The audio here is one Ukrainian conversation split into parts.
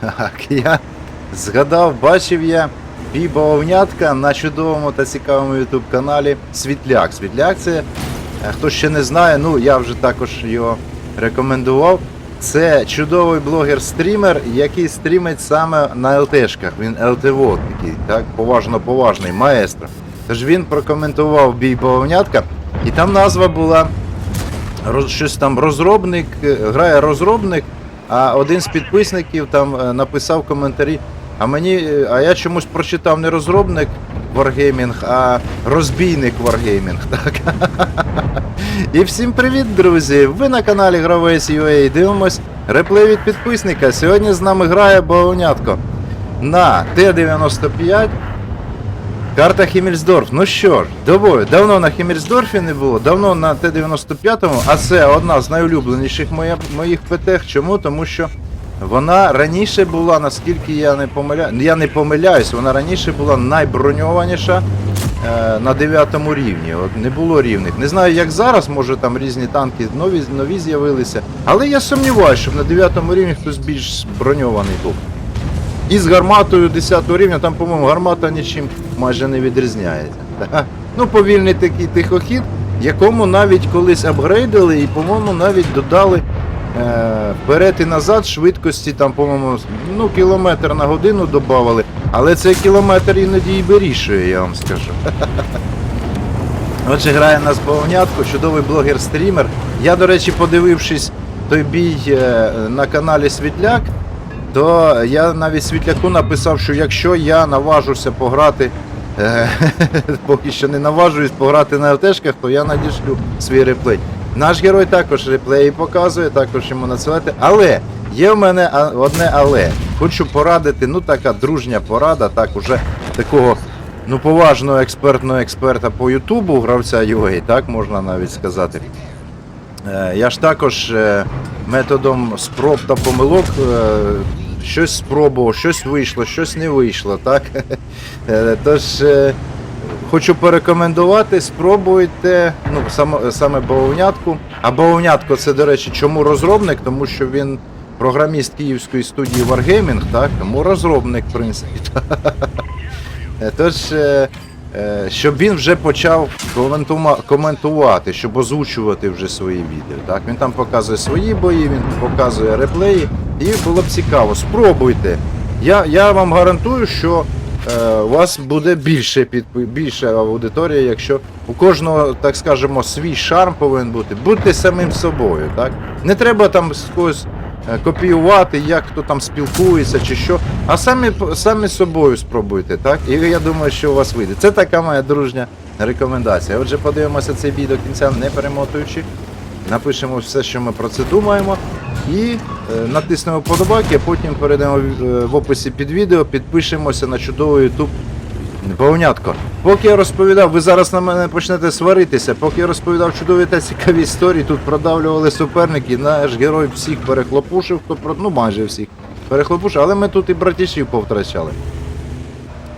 Так, я згадав, бачив я бій бавовнятка на чудовому та цікавому ютуб каналі Світляк. Світляк це, е, хто ще не знає, ну я вже також його рекомендував. Це чудовий блогер-стрімер, який стрімить саме на ЛТшках. Він ЛТВО такий, так, поважно поважний, маестро. Тож він прокоментував бій бавовнятка, і там назва була щось там розробник, е, грає розробник, а один з підписників там е, написав коментарі. А мені, е, а я чомусь прочитав не розробник Wargaming, а розбійник Wargaming. Так. І всім привіт, друзі! Ви на каналі Гравець UA дивимось реплей від підписника. Сьогодні з нами грає Бавовнятко на Т-95. Карта Хіммельсдорф. Ну що ж, доволі. Давно на Хіммельсдорфі не було, давно на Т-95, а це одна з найулюбленіших моя, моїх ПТ. Чому? Тому що вона раніше була, наскільки я не помиляю, я не помиляюсь, вона раніше була найброньованіша е, на 9 рівні. От не було рівних. Не знаю, як зараз, може там різні танки нові, нові з'явилися. Але я сумніваюся, щоб на 9 рівні хтось більш броньований був. І з гарматою 10 рівня, там, по-моєму, гармата нічим майже не відрізняється. Ну, повільний такий тихохід, якому навіть колись апгрейдили і, по-моєму, навіть додали е, вперед і назад швидкості, там, по-моєму, ну, кілометр на годину додавали. Але цей кілометр іноді і вирішує, я вам скажу. Отже, грає нас Бавовнятко, чудовий блогер-стрімер. Я, до речі, подивившись той бій е, на каналі Світляк, то я навіть Світляку написав, що якщо я наважуся пограти, поки що не наважуюсь пограти на ЛТшках, то я надішлю свій реплей. Наш герой також реплеї показує, також йому надсилати. Але є в мене одне але. Хочу порадити, ну така дружня порада, так уже такого ну поважного експертного експерта по Ютубу, гравця UA, так можна навіть сказати. Е, Я ж також е, методом спроб та помилок е, щось спробував, щось вийшло, щось не вийшло, так? Е, Тож е, хочу порекомендувати, спробуйте ну, саме, саме бавовнятку. А бавовнятко це, до речі, чому розробник? Тому що він програміст київської студії Wargaming, так? Тому розробник, в принципі. Е, Тож, щоб він вже почав коментувати, щоб озвучувати вже свої відео. Так? Він там показує свої бої, він показує реплеї, і було б цікаво. Спробуйте. Я, я вам гарантую, що е, у вас буде більше підпи- більша аудиторія, якщо у кожного, так скажемо, свій шарм повинен бути. Будьте самим собою. Так? Не треба там когось е, копіювати, як хто там спілкується чи що. А самі, самі собою спробуйте, так? І я думаю, що у вас вийде. Це така моя дружня рекомендація. Отже, подивимося цей бій до кінця, не перемотуючи. Напишемо все, що ми про це думаємо. І е, натиснемо вподобайки, а потім перейдемо в, е, описі під відео, підпишемося на чудовий YouTube. Повнятко. Поки я розповідав, ви зараз на мене почнете сваритися. Поки я розповідав чудові та цікаві історії, тут продавлювали суперники, наш герой всіх перехлопушив, хто ну майже всіх перехлопушив, але ми тут і братішів повтрачали.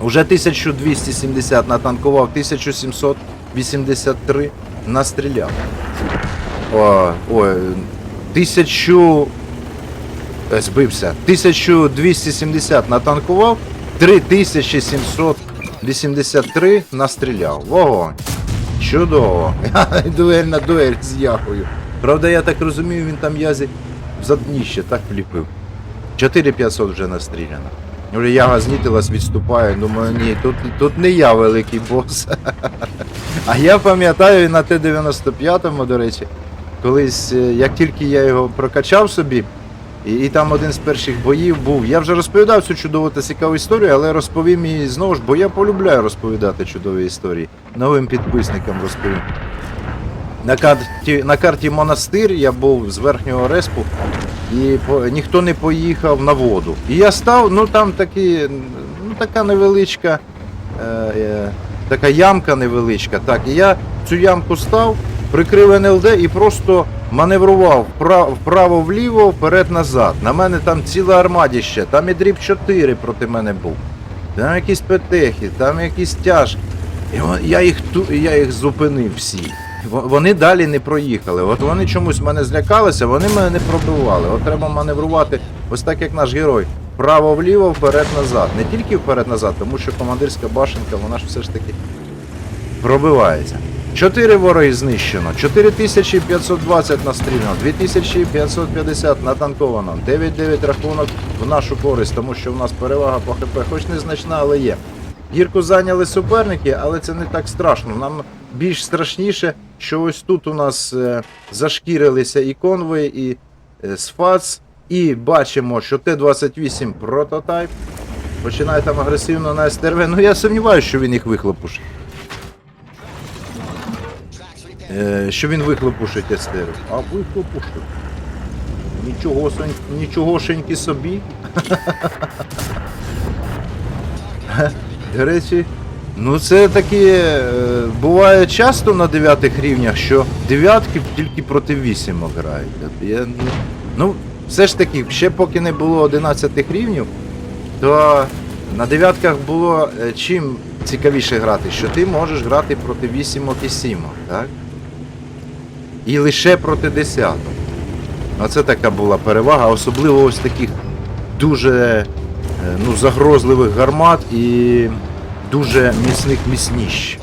Уже 1270 натанкував, 1783 настріляв. О, ой, 1000 е, збився. 1270 натанкував, 3783 настріляв. Вогонь. Чудово. дуель на дуель з яхою. Правда, я так розумію, він там язі в задніще так вліпив. 4500 вже настріляно. Вже яга знітилась, відступає. Думаю, ні, тут, тут не я великий бос. А я пам'ятаю на Т-95, до речі, колись, е, як тільки я його прокачав собі, і, і там один з перших боїв був. Я вже розповідав цю чудову та цікаву історію, але розповім її знову ж, бо я полюбляю розповідати чудові історії. Новим підписникам розповім. На карті, на карті монастир я був з верхнього респу, і по, ніхто не поїхав на воду. І я став, ну там такі, ну така невеличка, е, е, така ямка невеличка. Так, і я цю ямку став, прикрив НЛД і просто маневрував вправо, вправо-вліво, вперед-назад. На мене там ціла армадіще, там і дріб 4 проти мене був. Там якісь петехи, там якісь тяж. І я їх, я їх зупинив всі. Вони далі не проїхали. От вони чомусь мене злякалися, вони мене не пробивали. От треба маневрувати, ось так як наш герой. вправо-вліво, вперед-назад. Не тільки вперед-назад, тому що командирська башенка, вона ж все ж таки пробивається. Чотири вороги знищено, 4520 настріляно, 2550 натанковано, 9-9 рахунок в нашу користь, тому що в нас перевага по ХП, хоч незначна, але є. Гірку зайняли суперники, але це не так страшно. Нам більш страшніше, що ось тут у нас е, зашкірилися і конвої, і е, СФАЦ, і бачимо, що Т-28 прототайп. Починає там агресивно на СТРВ. Ну я сумніваюся, що він їх вихлопушить. Е, що він вихлопушить СТР. А вихлопушить. Нічого, нічогошеньки собі. До речі, ну це такі е, буває часто на дев'ятих рівнях, що дев'ятки тільки проти вісімок грають. Я, ну, ну, все ж таки, ще поки не було 11 рівнів, то на дев'ятках було е, чим цікавіше грати, що ти можеш грати проти вісімок і сімок, так? І лише проти десяток. Оце така була перевага, особливо ось таких дуже е, ну, загрозливих гармат і дуже міцних міцніщ.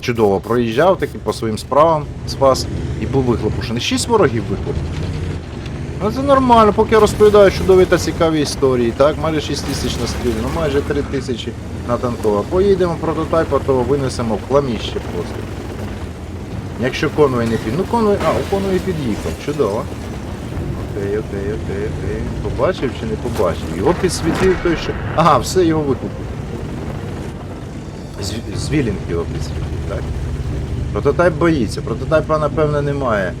Чудово проїжджав таки по своїм справам спас і був вихлопушений. Шість ворогів вихлопушений. Ну це нормально, поки я розповідаю чудові та цікаві історії, так, майже 6 тисяч настріляно, майже 3 тисячі натанково. Поїдемо прототайпа, то винесемо в хламіще просто. Якщо конвой не під. Ну конвой. А, у конвой під'їхав. Чудово. Окей, окей, окей, окей. Побачив чи не побачив? Його підсвітив той, що. Ага, все його викупив. Звілінг його підсвітив, так? Прототайп боїться, прототайпа, напевно, немає.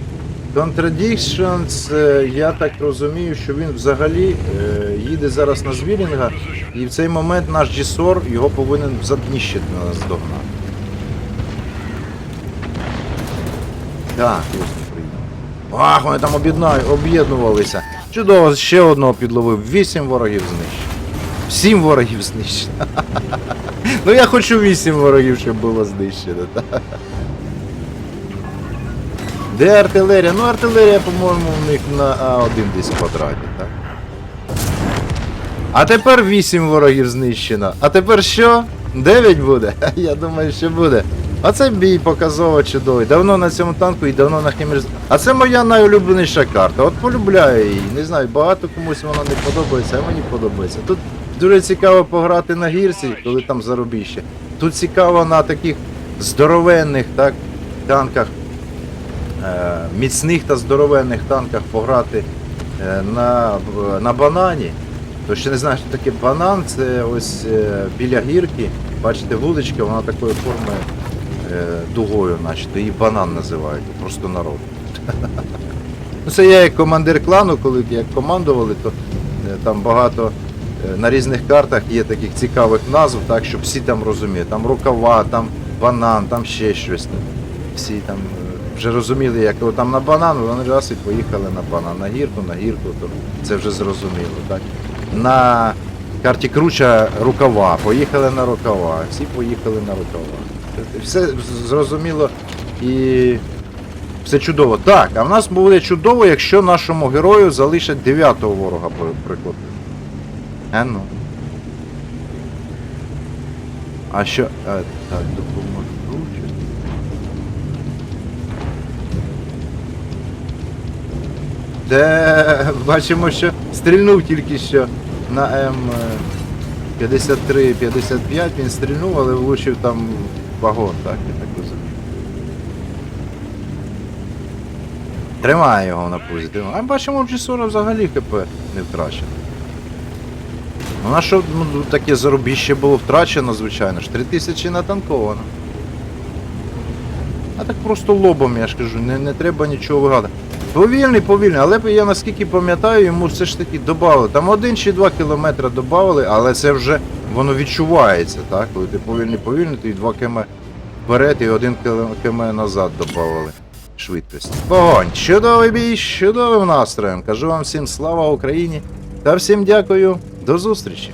Contradictions, я так розумію, що він взагалі е, їде зараз на Звілінга, і в цей момент наш G-SOR його повинен задніщити нас догнати. Ось він приїхав. Ах, вони там об'єднувалися. Чудово, ще одного підловив. Вісім ворогів знищено. Сім ворогів знищено. Ну я хочу вісім ворогів, щоб було знищено. Де артилерія? Ну артилерія, по-моєму, у них на А1 десь в квадраті, так? А тепер 8 ворогів знищено. А тепер що? 9 буде? Я думаю, що буде. А це бій показово чудовий. Давно на цьому танку і давно на Хімер. А це моя найулюбленіша карта. От полюбляю її. Не знаю, багато комусь вона не подобається, а мені подобається. Тут дуже цікаво пограти на гірці, коли там зарубіще. Тут цікаво на таких здоровенних так, танках е, міцних та здоровенних танках пограти е, на, на банані. То ще не знаєш, що таке банан, це ось е, біля гірки, бачите, вуличка, вона такої форми дугою, начебто, її банан називають, просто народ. Ну, це я як командир клану, коли як командували, то е, там багато е, на різних картах є таких цікавих назв, так, щоб всі там розуміли. Там рукава, там банан, там ще щось. Всі там е, вже розуміли, як там на банан, вони раз і поїхали на банан, на гірку, на гірку, то це вже зрозуміло. Так? На карті круча рукава, поїхали на рукава, всі поїхали на рукава. Все зрозуміло і все чудово. Так, а в нас буде чудово, якщо нашому герою залишать дев'ятого ворога, приклад. Е, ну. А що. А, так, допоможу. Де бачимо, що стрільнув тільки що на М53-55, він стрільнув, але влучив там вагон, так, я так розумію. Тримає його на пузі. А бачимо, в G40 взагалі ХП не втрачено. Ну на що ну, таке зарубіще було втрачено, звичайно ж, 3000 натанковано. А так просто лобом, я ж кажу, не, не треба нічого вигадати. Повільний, повільний, але я наскільки пам'ятаю, йому все ж таки додали. Там один чи два кілометри додали, але це вже воно відчувається, так? Коли ти повільний, повільний, і 2 км вперед і один км назад додали швидкості. Вогонь! Чудовий бій, чудовим настроєм. Кажу вам всім слава Україні та всім дякую. До зустрічі!